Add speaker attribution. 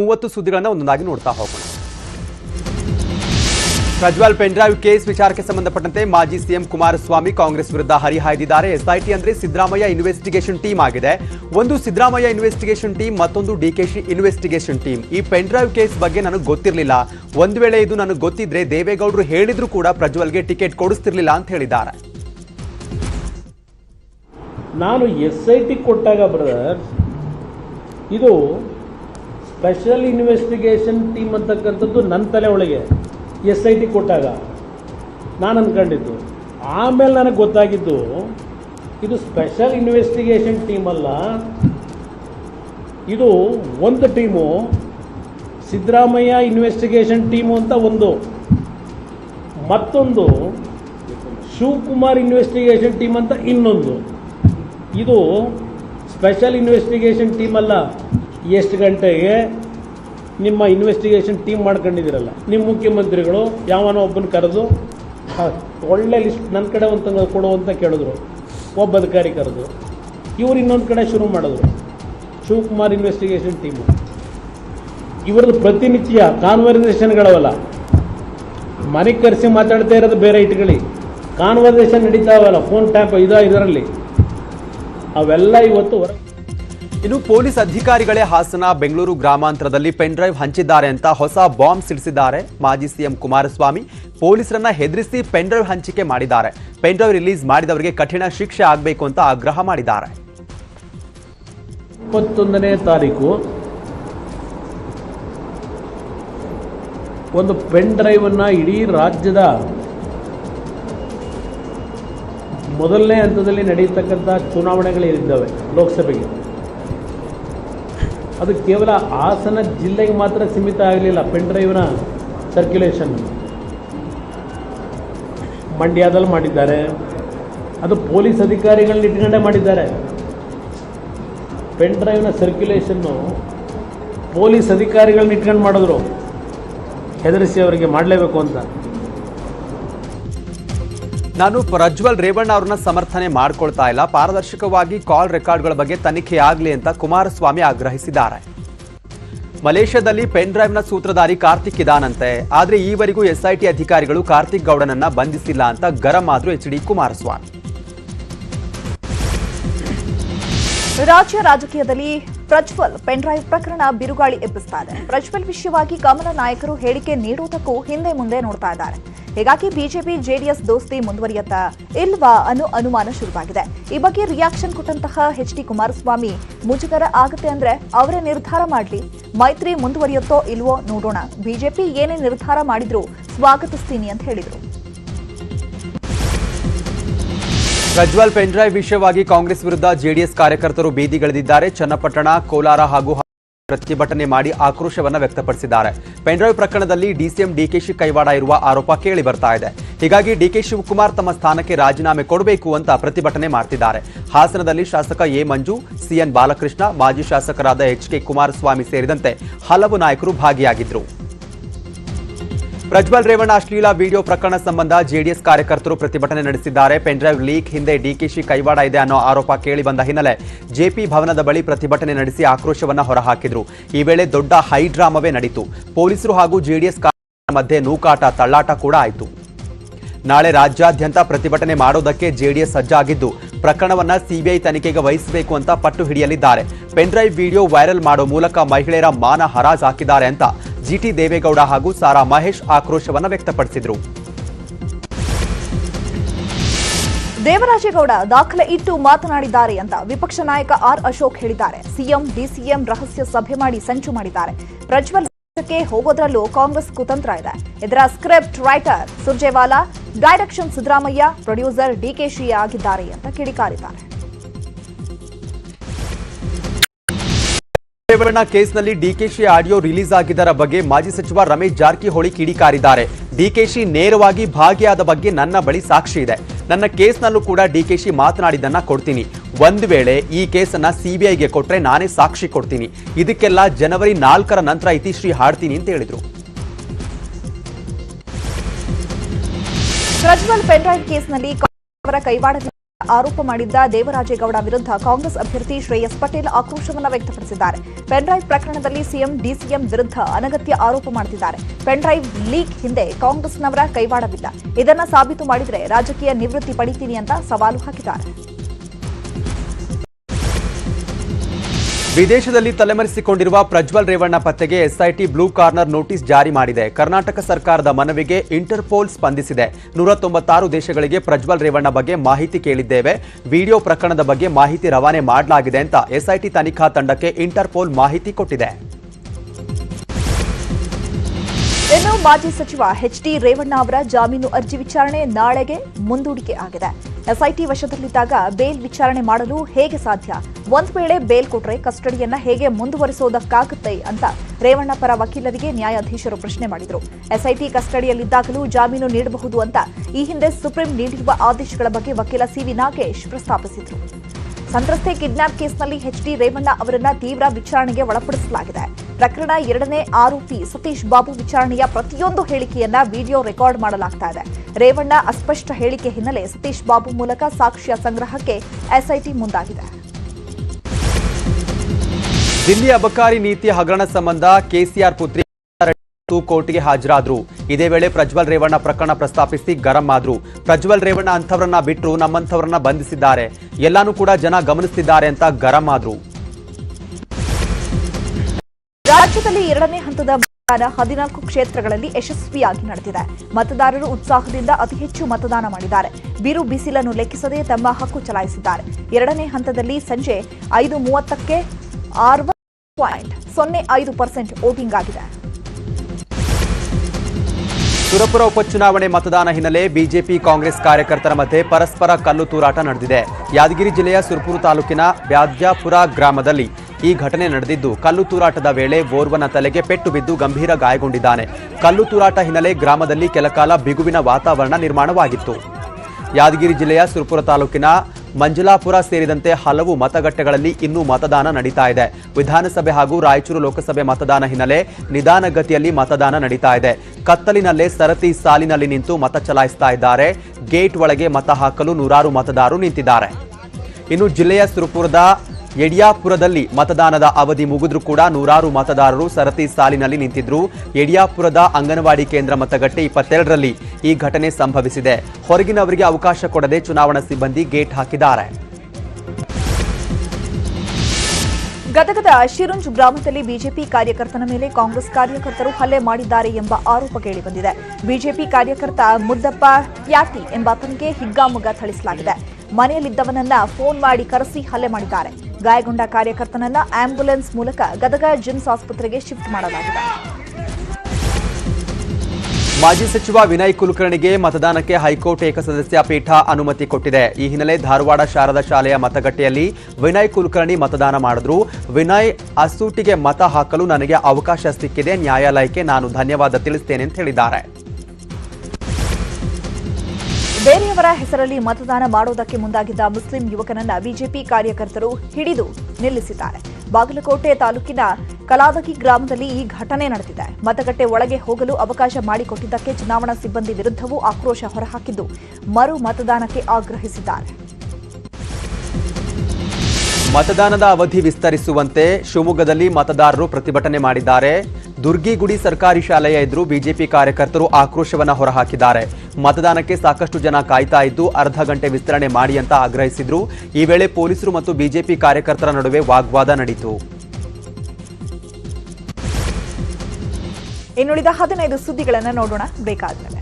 Speaker 1: ಮೂವತ್ತು ಸುದ್ದಿಗಳನ್ನ ಒಂದೊಂದಾಗಿ ನೋಡ್ತಾ ಹೋಗೋಣ. ಪ್ರಜ್ವಲ್ ಪೆನ್ಡ್ರೈವ್ ಕೇಸ್ ವಿಚಾರಕ್ಕೆ ಸಂಬಂಧಪಟ್ಟಂತೆ ಮಾಜಿ ಸಿಎಂ ಕುಮಾರಸ್ವಾಮಿ ಕಾಂಗ್ರೆಸ್ ವಿರುದ್ಧ ಹರಿಹಾಯ್ದಿದ್ದಾರೆ. ಎಸ್ಐಟಿ ಅಂದ್ರೆ ಸಿದ್ದರಾಮಯ್ಯ ಇನ್ವೆಸ್ಟಿಗೇಷನ್ ಟೀಮ್ ಆಗಿದೆ. ಒಂದು ಸಿದ್ದರಾಮಯ್ಯ ಇನ್ವೆಸ್ಟಿಗೇಷನ್ ಟೀಮ್ ಮತ್ತೊಂದು ಡಿಕೆಶಿ ಇನ್ವೆಸ್ಟಿಗೇಷನ್ ಟೀಮ್ ಈ ಪೆನ್ಡ್ರೈವ್ ಕೇಸ್ ಬಗ್ಗೆ ನನಗೆ ಗೊತ್ತಿರಲಿಲ್ಲ. ಒಂದು ವೇಳೆ ಇದು ನನಗೆ ಗೊತ್ತಿದ್ರೆ ದೇವೇಗೌಡರು ಹೇಳಿದ್ರು ಕೂಡ ಪ್ರಜ್ವಲ್ಗೆ ಟಿಕೆಟ್ ಕೊಡಿಸ್ತಿರ್ಲಿಲ್ಲ ಅಂತ ಹೇಳಿದ್ದಾರೆ.
Speaker 2: ನಾನು ಎಸ್ ಐ ಟಿ ಕೊಟ್ಟಾಗ ಬ್ರದರ್ ಇದು ಸ್ಪೆಷಲ್ ಇನ್ವೆಸ್ಟಿಗೇಷನ್ ಟೀಮ್ ಅಂತಕ್ಕಂಥದ್ದು ನನ್ನ ತಲೆ ಒಳಗೆ ಎಸ್ ಐ ಟಿ ಕೊಟ್ಟಾಗ. ನಾನು ಅಂದ್ಕೊಂಡಿದ್ದು ಆಮೇಲೆ ನನಗೆ ಗೊತ್ತಾಗಿದ್ದು, ಇದು ಸ್ಪೆಷಲ್ ಇನ್ವೆಸ್ಟಿಗೇಷನ್ ಟೀಮ್ ಅಲ್ಲ. ಇದು ಒಂದು ಟೀಮು, ಸಿದ್ದರಾಮಯ್ಯ ಇನ್ವೆಸ್ಟಿಗೇಷನ್ ಟೀಮು ಅಂತ ಒಂದು. ಮತ್ತೊಂದು, ಶಿವಕುಮಾರ್ ಇನ್ವೆಸ್ಟಿಗೇಷನ್ ಟೀಮ್ ಅಂತ ಇನ್ನೊಂದು. ಇದು ಸ್ಪೆಷಲ್ ಇನ್ವೆಸ್ಟಿಗೇಷನ್ ಟೀಮ್ ಅಲ್ಲ. ಎಷ್ಟು ಗಂಟೆಗೆ ನಿಮ್ಮ ಇನ್ವೆಸ್ಟಿಗೇಷನ್ ಟೀಮ್ ಮಾಡ್ಕೊಂಡಿದ್ದೀರಲ್ಲ, ನಿಮ್ಮ ಮುಖ್ಯಮಂತ್ರಿಗಳು ಯಾವನೋ ಒಬ್ಬನ ಕರೆದು ಒಳ್ಳೆ ಲಿಸ್ಟ್ ನನ್ನ ಕಡೆ ಒಂದು ಕೊಡು ಅಂತ ಕೇಳಿದ್ರು, ಒಬ್ಬ ಅಧಿಕಾರಿ ಕರೆದು, ಇವ್ರು ಇನ್ನೊಂದು ಕಡೆ ಶುರು ಮಾಡಿದ್ರು, ಶಿವಕುಮಾರ್ ಇನ್ವೆಸ್ಟಿಗೇಷನ್ ಟೀಮು ಇವ್ರದ್ದು ಪ್ರತಿನಿತ್ಯ ಕಾನ್ವರ್ಸೇಷನ್ಗಳವಲ್ಲ ಮನೆ ಕರೆಸಿ ಮಾತಾಡ್ತಾ ಇರೋದು ಬೇರೆ ಇಟ್ಕೊಳ್ಳಿ. ಕಾನ್ವರ್ಸೇಷನ್ ನಡೀತಾವಲ್ಲ ಫೋನ್ ಟ್ಯಾಪ್ ಇದ, ಇದರಲ್ಲಿ. ಅವೆಲ್ಲ ಇವತ್ತು ಹೊರ
Speaker 1: ಇನ್ನು ಪೊಲೀಸ್ ಅಧಿಕಾರಿಗಳೇ ಹಾಸನ, ಬೆಂಗಳೂರು ಗ್ರಾಮಾಂತರದಲ್ಲಿ ಪೆನ್ ಡ್ರೈವ್ ಹಂಚಿದ್ದಾರೆ ಅಂತ ಹೊಸ ಬಾಂಬ್ ಸಿಡಿಸಿದ್ದಾರೆ ಮಾಜಿ ಸಿಎಂ ಕುಮಾರಸ್ವಾಮಿ. ಪೊಲೀಸರನ್ನ ಹೆದರಿಸಿ ಪೆನ್ ಡ್ರೈವ್ ಹಂಚಿಕೆ ಮಾಡಿದ್ದಾರೆ. ಪೆನ್ ಡ್ರೈವ್ ರಿಲೀಸ್ ಮಾಡಿದವರಿಗೆ ಕಠಿಣ ಶಿಕ್ಷೆ ಆಗಬೇಕು ಅಂತ ಆಗ್ರಹ ಮಾಡಿದ್ದಾರೆ.
Speaker 2: ಇಪ್ಪತ್ತೊಂದನೇ ತಾರೀಕು ಒಂದು ಪೆನ್ ಡ್ರೈವ್ ಅನ್ನ ಇಡೀ ರಾಜ್ಯದ ಮೊದಲನೇ ಹಂತದಲ್ಲಿ ನಡೆಯತಕ್ಕಂಥ ಚುನಾವಣೆಗಳಿದ್ದಾವೆ ಲೋಕಸಭೆಗೆ. ಅದು ಕೇವಲ ಹಾಸನ ಜಿಲ್ಲೆಗೆ ಮಾತ್ರ ಸೀಮಿತ ಆಗಲಿಲ್ಲ ಪೆನ್ ಡ್ರೈವ್ನ ಸರ್ಕ್ಯುಲೇಷನ್ ಮಂಡ್ಯದಲ್ಲಿ ಮಾಡಿದ್ದಾರೆ. ಅದು ಪೊಲೀಸ್ ಅಧಿಕಾರಿಗಳನ್ನ ಇಟ್ಕೊಂಡೇ ಮಾಡಿದ್ದಾರೆ. ಪೆನ್ ಡ್ರೈವ್ನ ಸರ್ಕ್ಯುಲೇಷನ್ನು ಪೊಲೀಸ್ ಅಧಿಕಾರಿಗಳನ್ನ ಇಟ್ಕೊಂಡು ಮಾಡಿದ್ರು. ಹೆದರಿಸಿ ಅವರಿಗೆ ಮಾಡಲೇಬೇಕು ಅಂತ.
Speaker 1: ನಾನು ಪ್ರಜ್ವಲ್ ರೇವಣ್ಣ ಅವ್ರನ್ನ ಸಮರ್ಥನೆ ಮಾಡ್ಕೊಳ್ತಾ ಇಲ್ಲ. ಪಾರದರ್ಶಕವಾಗಿ ಕಾಲ್ ರೆಕಾರ್ಡ್ಗಳ ಬಗ್ಗೆ ತನಿಖೆ ಆಗಲಿ ಅಂತ ಕುಮಾರಸ್ವಾಮಿ ಆಗ್ರಹಿಸಿದ್ದಾರೆ. ಮಲೇಷ್ಯಾದಲ್ಲಿ ಪೆನ್ ಡ್ರೈವ್ನ ಸೂತ್ರಧಾರಿ ಕಾರ್ತಿಕ್ ಇದಾನಂತೆ. ಆದ್ರೆ ಈವರೆಗೂ ಎಸ್ಐಟಿ ಅಧಿಕಾರಿಗಳು ಕಾರ್ತಿಕ್ ಗೌಡನನ್ನ ಬಂಧಿಸಿಲ್ಲ ಅಂತ ಗರಂ ಆದ್ರು ಎಚ್ ಡಿ ಕುಮಾರಸ್ವಾಮಿ.
Speaker 3: ರಾಜ್ಯ ರಾಜಕೀಯದಲ್ಲಿ ಪ್ರಜ್ವಲ್ ಪೆನ್ಡ್ರೈವ್ ಪ್ರಕರಣ ಬಿರುಗಾಳಿ ಎಬ್ಬಿಸ್ತಾ ಇದೆ ಪ್ರಜ್ವಲ್ ವಿಷಯವಾಗಿ ಕಮಲ ನಾಯಕರು ಹೇಳಿಕೆ ನೀಡುವುದಕ್ಕೂ ಹಿಂದೆ ಮುಂದೆ ನೋಡ್ತಾ ಇದ್ದಾರೆ. ಹೀಗಾಗಿ ಬಿಜೆಪಿ, ಜೆಡಿಎಸ್ ದೋಸ್ತಿ ಮುಂದುವರಿಯತ್ತಾ ಇಲ್ವಾ ಅನ್ನೋ ಅನುಮಾನ ಶುರುವಾಗಿದೆ. ಈ ಬಗ್ಗೆ ರಿಯಾಕ್ಷನ್ ಕೊಟ್ಟಂತಹ ಎಚ್ ಡಿ ಕುಮಾರಸ್ವಾಮಿ, ಮುಜುಗರ ಆಗುತ್ತೆ ಅಂದ್ರೆ ಅವರೇ ನಿರ್ಧಾರ ಮಾಡಲಿ. ಮೈತ್ರಿ ಮುಂದುವರಿಯುತ್ತೋ ಇಲ್ವೋ ನೋಡೋಣ. ಬಿಜೆಪಿ ಏನೇ ನಿರ್ಧಾರ ಮಾಡಿದ್ರು ಸ್ವಾಗತಿಸ್ತೀನಿ ಅಂತ ಹೇಳಿದ್ರು.
Speaker 1: ಪ್ರಜ್ವಲ್ ಪೆನ್ಡ್ರೈವ್ ವಿಷಯವಾಗಿ ಕಾಂಗ್ರೆಸ್ ವಿರುದ್ಧ ಜೆಡಿಎಸ್ ಕಾರ್ಯಕರ್ತರು ಬೀದಿಗಿಳಿದಿದ್ದಾರೆ ಚನ್ನಪಟ್ಟಣ, ಕೋಲಾರ ಹಾಗೂ ಪ್ರತಿಭಟನೆ ಮಾಡಿ ಆಕ್ರೋಶವನ್ನು ವ್ಯಕ್ತಪಡಿಸಿದ್ದಾರೆ. ಪೆನ್ಡ್ರೈವ್ ಪ್ರಕರಣದಲ್ಲಿ ಡಿಸಿಎಂ ಡಿಕೆಶಿ ಕೈವಾಡ ಇರುವ ಆರೋಪ ಕೇಳಿ ಬರ್ತಾ ಇದೆ. ಹೀಗಾಗಿ ಡಿಕೆ ಶಿವಕುಮಾರ್ ತಮ್ಮ ಸ್ಥಾನಕ್ಕೆ ರಾಜೀನಾಮೆ ಕೊಡಬೇಕು ಅಂತ ಪ್ರತಿಭಟನೆ ಮಾಡ್ತಿದ್ದಾರೆ. ಹಾಸನದಲ್ಲಿ ಶಾಸಕ ಎ ಮಂಜು ಸಿಎನ್ ಬಾಲಕೃಷ್ಣ, ಮಾಜಿ ಶಾಸಕರಾದ ಎಚ್ ಕೆ ಕುಮಾರಸ್ವಾಮಿ ಸೇರಿದಂತೆ ಹಲವು ನಾಯಕರು ಭಾಗಿಯಾಗಿದ್ದರು ಪ್ರಜ್ವಲ್ ರೇವಣ್ಣ ಅಶ್ಲೀಲ ವಿಡಿಯೋ ಪ್ರಕರಣ ಸಂಬಂಧ ಜೆಡಿಎಸ್ ಕಾರ್ಯಕರ್ತರು ಪ್ರತಿಭಟನೆ ನಡೆಸಿದ್ದಾರೆ. ಪೆನ್ಡ್ರೈವ್ ಲೀಕ್ ಹಿಂದೆ ಡಿಕೆಶಿ ಕೈವಾಡ ಇದೆ ಅನ್ನೋ ಆರೋಪ ಕೇಳಿ ಬಂದ ಹಿನ್ನೆಲೆ ಜೆಪಿ ಭವನದ ಬಳಿ ಪ್ರತಿಭಟನೆ ನಡೆಸಿ ಆಕ್ರೋಶವನ್ನ ಹೊರಹಾಕಿದ್ರು. ಈ ವೇಳೆ ದೊಡ್ಡ ಹೈಡ್ರಾಮವೇ ನಡೀತು. ಪೊಲೀಸರು ಹಾಗೂ ಜೆಡಿಎಸ್ ಮಧ್ಯೆ ನೂಕಾಟ, ತಳ್ಳಾಟ ಕೂಡ ಆಯಿತು. ನಾಳೆ ರಾಜ್ಯಾದ್ಯಂತ ಪ್ರತಿಭಟನೆ ಮಾಡೋದಕ್ಕೆ ಜೆಡಿಎಸ್ ಸಜ್ಜಾಗಿದ್ದು ಪ್ರಕರಣವನ್ನ ಸಿಬಿಐ ತನಿಖೆಗೆ ವಹಿಸಬೇಕು ಅಂತ ಪಟ್ಟು ಹಿಡಿಯಲಿದ್ದಾರೆ. ಪೆನ್ಡ್ರೈವ್ ವಿಡಿಯೋ ವೈರಲ್ ಮಾಡೋ ಮೂಲಕ ಮಹಿಳೆಯರ ಮಾನ ಹರಾಜ್ ಹಾಕಿದ್ದಾರೆ ಅಂತ ಜಿಟಿ ದೇವೇಗೌಡ ಹಾಗೂ ಸಾರಾ ಮಹೇಶ್ ಆಕ್ರೋಶವನ್ನ ವ್ಯಕ್ತಪಡಿಸಿದ್ರು.
Speaker 3: ದೇವರಾಜೇಗೌಡ ದಾಖಲೆ ಇಟ್ಟು ಮಾತನಾಡಿದ್ದಾರೆ ಅಂತ ವಿಪಕ್ಷ ನಾಯಕ ಆರ್ ಅಶೋಕ್ ಹೇಳಿದ್ದಾರೆ. ಸಿಎಂ, ಡಿಸಿಎಂ ರಹಸ್ಯ ಸಭೆ ಮಾಡಿ ಸಂಚು ಮಾಡಿದ್ದಾರೆ. ಪ್ರಜ್ವಲ್ ಹೋಗೋದ್ರಲ್ಲೂ ಕಾಂಗ್ರೆಸ್ ಕುತಂತ್ರ ಇದೆ. ಇದರ script writer Surjewala direction Siddaramaiah, producer DKShi ಆಗಿದ್ದಾರೆ ಅಂತ ಕಿಡಿಕಾರಿದ್ದಾರೆ.
Speaker 1: ರೇವಣ್ಣ ಕೇಸ್ನಲ್ಲಿ ಡಿಕೆಶಿ ಆಡಿಯೋ ರಿಲೀಸ್ ಆಗಿದ್ದರ ಬಗ್ಗೆ ಮಾಜಿ ಸಚಿವ ರಮೇಶ್ ಜಾರಕಿಹೊಳಿ ಕಿಡಿಕಾರಿದ್ದಾರೆ. ಡಿಕೆಶಿ ನೇರವಾಗಿ ಭಾಗಿಯಾದ ಬಗ್ಗೆ ನನ್ನ ಬಳಿ ಸಾಕ್ಷಿ ಇದೆ. ನನ್ನ ಕೇಸ್ನಲ್ಲೂ ಕೂಡ ಡಿಕೆಶಿ ಮಾತನಾಡಿದ್ದನ್ನ ಕೊಡ್ತೀನಿ. ಒಂದು ವೇಳೆ ಈ ಕೇಸನ್ನ ಸಿಬಿಐಗೆ ಕೊಟ್ರೆ ನಾನೇ ಸಾಕ್ಷಿ ಕೊಡ್ತೀನಿ. ಇದಕ್ಕೆಲ್ಲ ಜನವರಿ ನಾಲ್ಕರ ನಂತರ ಇತಿಶ್ರೀ ಹಾಡ್ತೀನಿ ಅಂತ ಹೇಳಿದ್ರು.
Speaker 3: ಪ್ರಜ್ವಲ್ ಪೆನ್ಡ್ರೈವ್ ಕೇಸ್ನಲ್ಲಿ ಅವರ ಕೈವಾಡ ಆರೋಪ ಮಾಡಿದ್ದ ದೇವರಾಜೇಗೌಡ ವಿರುದ್ಧ ಕಾಂಗ್ರೆಸ್ ಅಭ್ಯರ್ಥಿ ಶ್ರೇಯಸ್ ಪಟೇಲ್ ಆಕ್ರೋಶವನ್ನು ವ್ಯಕ್ತಪಡಿಸಿದ್ದಾರೆ. ಪೆನ್ಡ್ರೈವ್ ಪ್ರಕರಣದಲ್ಲಿ ಸಿಎಂ, ಡಿಸಿಎಂ ವಿರುದ್ಧ ಅನಗತ್ಯ ಆರೋಪ ಮಾಡುತ್ತಿದ್ದಾರೆ. ಪೆನ್ಡ್ರೈವ್ ಲೀಕ್ ಹಿಂದೆ ಕಾಂಗ್ರೆಸ್ನವರ ಕೈವಾಡವಿಲ್ಲ. ಇದನ್ನ ಸಾಬೀತು ಮಾಡಿದರೆ ರಾಜಕೀಯ ನಿವೃತ್ತಿ ಪಡಿತೀನಿ ಅಂತ ಸವಾಲು ಹಾಕಿದ್ದಾರೆ.
Speaker 1: ವಿದೇಶದಲ್ಲಿ ತಲೆಮರೆಸಿಕೊಂಡಿರುವ ಪ್ರಜ್ವಲ್ ರೇವಣ್ಣ ಪತ್ತೆಗೆ ಎಸ್ಐಟಿ ಬ್ಲೂ ಕಾರ್ನರ್ ನೋಟಿಸ್ ಜಾರಿ ಮಾಡಿದೆ. ಕರ್ನಾಟಕ ಸರ್ಕಾರದ ಮನವಿಗೆ ಇಂಟರ್ಪೋಲ್ ಸ್ಪಂದಿಸಿದೆ. ನೂರ ತೊಂಬತ್ತಾರು ದೇಶಗಳಿಗೆ ಪ್ರಜ್ವಲ್ ರೇವಣ್ಣ ಬಗ್ಗೆ ಮಾಹಿತಿ ಕೇಳಿದ್ದೇವೆ. ವಿಡಿಯೋ ಪ್ರಕರಣದ ಬಗ್ಗೆ ಮಾಹಿತಿ ರವಾನೆ ಮಾಡಲಾಗಿದೆ ಅಂತ ಎಸ್ಐಟಿ ತನಿಖಾ ತಂಡಕ್ಕೆ ಇಂಟರ್ಪೋಲ್ ಮಾಹಿತಿ ಕೊಟ್ಟಿದೆ.
Speaker 3: ಇನ್ನು ಮಾಜಿ ಸಚಿವ ಎಚ್ ಡಿ ರೇವಣ್ಣ ಅವರ ಜಾಮೀನು ಅರ್ಜಿ ವಿಚಾರಣೆ ನಾಳೆಗೆ ಮುಂದೂಡಿಕೆ ಆಗಿದೆ. ಎಸ್ಐಟಿ ವಶದಲ್ಲಿದ್ದಾಗ ಬೇಲ್ ವಿಚಾರಣೆ ಮಾಡಲು ಹೇಗೆ ಸಾಧ್ಯ? ಒಂದ್ ವೇಳೆ ಬೇಲ್ ಕೊಟ್ರೆ ಕಸ್ಟಡಿಯನ್ನ ಹೇಗೆ ಮುಂದುವರಿಸೋದಕ್ಕಾಗುತ್ತೆ ಅಂತ ರೇವಣ್ಣ ಪರ ವಕೀಲರಿಗೆ ನ್ಯಾಯಾಧೀಶರು ಪ್ರಶ್ನೆ ಮಾಡಿದರು. ಎಸ್ಐಟಿ ಕಸ್ಟಡಿಯಲ್ಲಿದ್ದಾಗಲೂ ಜಾಮೀನು ನೀಡಬಹುದು ಅಂತ ಈ ಹಿಂದೆ ಸುಪ್ರೀಂ ನೀಡಿರುವ ಆದೇಶಗಳ ಬಗ್ಗೆ ವಕೀಲ ಸಿವಿ ನಾಗೇಶ್ ಪ್ರಸ್ತಾಪಿಸಿದರು. ಸಂತ್ರಸ್ತೆ ಕಿಡ್ನಾಪ್ ಕೇಸ್ನಲ್ಲಿ ಎಚ್ಡಿ ರೇವಣ್ಣ ಅವರನ್ನ ತೀವ್ರ ವಿಚಾರಣೆಗೆ ಒಳಪಡಿಸಲಾಗಿದೆ. ಪ್ರಕರಣ ಎರಡನೇ ಆರೋಪಿ ಸತೀಶ್ ಬಾಬು ವಿಚಾರಣೆಯ ಪ್ರತಿಯೊಂದು ಹೇಳಿಕೆಯನ್ನ ವಿಡಿಯೋ ರೆಕಾರ್ಡ್ ಮಾಡಲಾಗ್ತಾ ಇದೆ. ರೇವಣ್ಣ ಅಸ್ಪಷ್ಟ ಹೇಳಿಕೆ ಹಿನ್ನೆಲೆ ಸತೀಶ್ ಬಾಬು ಮೂಲಕ ಸಾಕ್ಷ್ಯ ಸಂಗ್ರಹಕ್ಕೆ ಎಸ್ಐಟಿ ಮುಂದಾಗಿದೆ.
Speaker 1: ದಿಲ್ಲಿ ಅಬಕಾರಿ ನೀತಿ ಹಗರಣ ಸಂಬಂಧ ಕೆಸಿಆರ್ ಪುತ್ರಿ ಕೋರ್ಟ್ಗೆ ಹಾಜರಾದ್ರು. ಇದೇ ವೇಳೆ ಪ್ರಜ್ವಲ್ ರೇವಣ್ಣ ಪ್ರಕರಣ ಪ್ರಸ್ತಾಪಿಸಿ ಗರಂ ಆದ್ರು. ಪ್ರಜ್ವಲ್ ರೇವಣ್ಣ ಅಂಥವರನ್ನ ಬಿಟ್ಟರು ನಮ್ಮಂಥವರನ್ನ ಬಂಧಿಸಿದ್ದಾರೆ. ಎಲ್ಲಾನು ಕೂಡ ಜನ ಗಮನಿಸ್ತಿದ್ದಾರೆ ಅಂತ ಗರಂ ಆದ್ರು.
Speaker 3: ರಾಜ್ಯದಲ್ಲಿ ಎರಡನೇ ಹಂತದ ಮತದಾನ ಹದಿನಾಲ್ಕು ಕ್ಷೇತ್ರಗಳಲ್ಲಿ ಯಶಸ್ವಿಯಾಗಿ ನಡೆದಿದೆ. ಮತದಾರರು ಉತ್ಸಾಹದಿಂದ ಅತಿ ಹೆಚ್ಚು ಮತದಾನ ಮಾಡಿದ್ದಾರೆ. ಬಿರು ಬಿಸಿಲನ್ನು ಲೆಕ್ಕಿಸದೆ ತಮ್ಮ ಹಕ್ಕು ಚಲಾಯಿಸಿದ್ದಾರೆ. ಎರಡನೇ ಹಂತದಲ್ಲಿ ಸಂಜೆ ಐದು ಮೂವತ್ತಕ್ಕೆ ಪಾಯಿಂಟ್ ಸೊನ್ನೆ ಐದು ಪರ್ಸೆಂಟ್ ವೋಟಿಂಗ್ ಆಗಿದೆ.
Speaker 1: ಸುರಪುರ ಉಪಚುನಾವಣೆ ಮತದಾನ ಹಿನ್ನೆಲೆ ಬಿಜೆಪಿ ಕಾಂಗ್ರೆಸ್ ಕಾರ್ಯಕರ್ತರ ಮಧ್ಯೆ ಪರಸ್ಪರ ಕಲ್ಲು ತೂರಾಟ ನಡೆದಿದೆ. ಯಾದಗಿರಿ ಜಿಲ್ಲೆಯ ಸುರಪುರ ತಾಲೂಕಿನ ಬ್ಯಾದ್ಯಾಪುರ ಗ್ರಾಮದಲ್ಲಿ ಈ ಘಟನೆ ನಡೆದಿದ್ದು ಕಲ್ಲು ತೂರಾಟದ ವೇಳೆ ಓರ್ವನ ತಲೆಗೆ ಪೆಟ್ಟು ಬಿದ್ದು ಗಂಭೀರ ಗಾಯಗೊಂಡಿದ್ದಾನೆ. ಕಲ್ಲು ತೂರಾಟ ಹಿನ್ನೆಲೆ ಗ್ರಾಮದಲ್ಲಿ ಕೆಲಕಾಲ ಬಿಗುವಿನ ವಾತಾವರಣ ನಿರ್ಮಾಣವಾಗಿತ್ತು. ಯಾದಗಿರಿ ಜಿಲ್ಲೆಯ ಸುರಪುರ ತಾಲೂಕಿನ ಮಂಜಲಾಪುರ ಸೇರಿದಂತೆ ಹಲವು ಮತಗಟ್ಟೆಗಳಲ್ಲಿ ಇನ್ನೂ ಮತದಾನ ನಡೀತಾ ಇದೆ. ವಿಧಾನಸಭೆ ಹಾಗೂ ರಾಯಚೂರು ಲೋಕಸಭೆ ಮತದಾನ ಹಿನ್ನೆಲೆ ನಿಧಾನಗತಿಯಲ್ಲಿ ಮತದಾನ ನಡೀತಾ ಇದೆ. ಕತ್ತಲಿನಲ್ಲೇ ಸರತಿ ಸಾಲಿನಲ್ಲಿ ನಿಂತು ಮತ ಚಲಾಯಿಸ್ತಾ ಇದ್ದಾರೆ. ಗೇಟ್ ಒಳಗೆ ಮತ ಹಾಕಲು ನೂರಾರು ಮತದಾರರು ನಿಂತಿದ್ದಾರೆ. ಇನ್ನು ಜಿಲ್ಲೆಯ ಸುರಪುರದ ಯಡಿಯಾಪುರದಲ್ಲಿ ಮತದಾನದ ಅವಧಿ ಮುಗಿದ್ರೂ ಕೂಡ ನೂರಾರು ಮತದಾರರು ಸರತಿ ಸಾಲಿನಲ್ಲಿ ನಿಂತಿದ್ರು. ಯಡಿಯಾಪುರದ ಅಂಗನವಾಡಿ ಕೇಂದ್ರ ಮತಗಟ್ಟೆ ಇಪ್ಪತ್ತೆರಡರಲ್ಲಿ ಈ ಘಟನೆ ಸಂಭವಿಸಿದೆ. ಹೊರಗಿನವರಿಗೆ ಅವಕಾಶ ಕೊಡದೆ ಚುನಾವಣಾ ಸಿಬ್ಬಂದಿ ಗೇಟ್ ಹಾಕಿದ್ದಾರೆ.
Speaker 3: ಗದಗದ ಶಿರುಂಜ್ ಗ್ರಾಮದಲ್ಲಿ ಬಿಜೆಪಿ ಕಾರ್ಯಕರ್ತನ ಮೇಲೆ ಕಾಂಗ್ರೆಸ್ ಕಾರ್ಯಕರ್ತರು ಹಲ್ಲೆ ಮಾಡಿದ್ದಾರೆ ಎಂಬ ಆರೋಪ ಕೇಳಿಬಂದಿದೆ. ಬಿಜೆಪಿ ಕಾರ್ಯಕರ್ತ ಮುದ್ದಪ್ಪ ಪ್ಯಾಟಿ ಎಂಬಾತನಿಗೆ ಹಿಗ್ಗಾಮುಗ್ಗ ಥಳಿಸಲಾಗಿದೆ. ಮನೆಯಲ್ಲಿದ್ದವನನ್ನ ಫೋನ್ ಮಾಡಿ ಕರೆಸಿ ಹಲ್ಲೆ ಮಾಡಿದ್ದಾರೆ. ಗಾಯಗೊಂಡ ಕಾರ್ಯಕರ್ತನನ್ನ ಆಂಬ್ಯುಲೆನ್ಸ್ ಮೂಲಕ ಗದಗ ಜಿಮ್ಸ್ ಆಸ್ಪತ್ರೆಗೆ ಶಿಫ್ಟ್ ಮಾಡಲಾಗಿದೆ.
Speaker 1: ಮಾಜಿ ಸಚಿವ ವಿನಯ್ ಕುಲಕರ್ಣಿಗೆ ಮತದಾನಕ್ಕೆ ಹೈಕೋರ್ಟ್ ಏಕಸದಸ್ಯ ಪೀಠ ಅನುಮತಿ ಕೊಟ್ಟಿದೆ. ಈ ಹಿನ್ನೆಲೆ ಧಾರವಾಡ ಶಾರದಾ ಶಾಲೆಯ ಮತಗಟ್ಟೆಯಲ್ಲಿ ವಿನಯ್ ಕುಲಕರ್ಣಿ ಮತದಾನ ಮಾಡಿದ್ರು. ವಿನಯ್ ಅಸೂಟಿಗೆ ಮತ ಹಾಕಲು ನನಗೆ ಅವಕಾಶ ಸಿಕ್ಕಿದೆ. ನ್ಯಾಯಾಲಯಕ್ಕೆ ನಾನು ಧನ್ಯವಾದ ತಿಳಿಸ್ತೇನೆ ಅಂತ ಹೇಳಿದ್ದಾರೆ.
Speaker 3: ಬೇರೆಯವರ ಹೆಸರಲ್ಲಿ ಮತದಾನ ಮಾಡೋದಕ್ಕೆ ಮುಂದಾಗಿದ್ದ ಮುಸ್ಲಿಂ ಯುವಕನನ್ನ ಬಿಜೆಪಿ ಕಾರ್ಯಕರ್ತರು ಹಿಡಿದು ನಿಲ್ಲಿಸಿದ್ದಾರೆ. ಬಾಗಲಕೋಟೆ ತಾಲೂಕಿನ ಕಲಾದಗಿ ಗ್ರಾಮದಲ್ಲಿ ಈ ಘಟನೆ ನಡೆದಿದೆ. ಮತಗಟ್ಟೆ ಒಳಗೆ ಹೋಗಲು ಅವಕಾಶ ಮಾಡಿಕೊಟ್ಟಿದ್ದಕ್ಕೆ ಚುನಾವಣಾ ಸಿಬ್ಬಂದಿ ವಿರುದ್ಧವೂ ಆಕ್ರೋಶ ಹೊರಹಾಕಿದ್ದು ಮರು ಮತದಾನಕ್ಕೆ ಆಗ್ರಹಿಸಿದ್ದಾರೆ.
Speaker 1: ಮತದಾನದ ಅವಧಿ ವಿಸ್ತರಿಸುವಂತೆ ಶಿವಮೊಗ್ಗದಲ್ಲಿ ಮತದಾರರು ಪ್ರತಿಭಟನೆ ಮಾಡಿದ್ದಾರೆ. ದುರ್ಗಿಗುಡಿ ಸರ್ಕಾರಿ ಶಾಲೆಯ ಎದುರು ಬಿಜೆಪಿ ಕಾರ್ಯಕರ್ತರು ಆಕ್ರೋಶವನ್ನು ಹೊರಹಾಕಿದ್ದಾರೆ. ಮತದಾನಕ್ಕೆ ಸಾಕಷ್ಟು ಜನ ಕಾಯ್ತಾ ಇದ್ದು ಅರ್ಧ ಗಂಟೆ ವಿಸ್ತರಣೆ ಮಾಡಿ ಅಂತ ಆಗ್ರಹಿಸಿದ್ರು. ಈ ವೇಳೆ ಪೊಲೀಸರು ಮತ್ತು ಬಿಜೆಪಿ ಕಾರ್ಯಕರ್ತರ ನಡುವೆ ವಾಗ್ವಾದ ನಡೆಯಿತು
Speaker 3: ಇನ್ನುಳಿದ ಹದಿನೈದು ಸುದ್ದಿಗಳನ್ನು ನೋಡೋಣ. ಬೇಕಾದ್ಮೇಲೆ.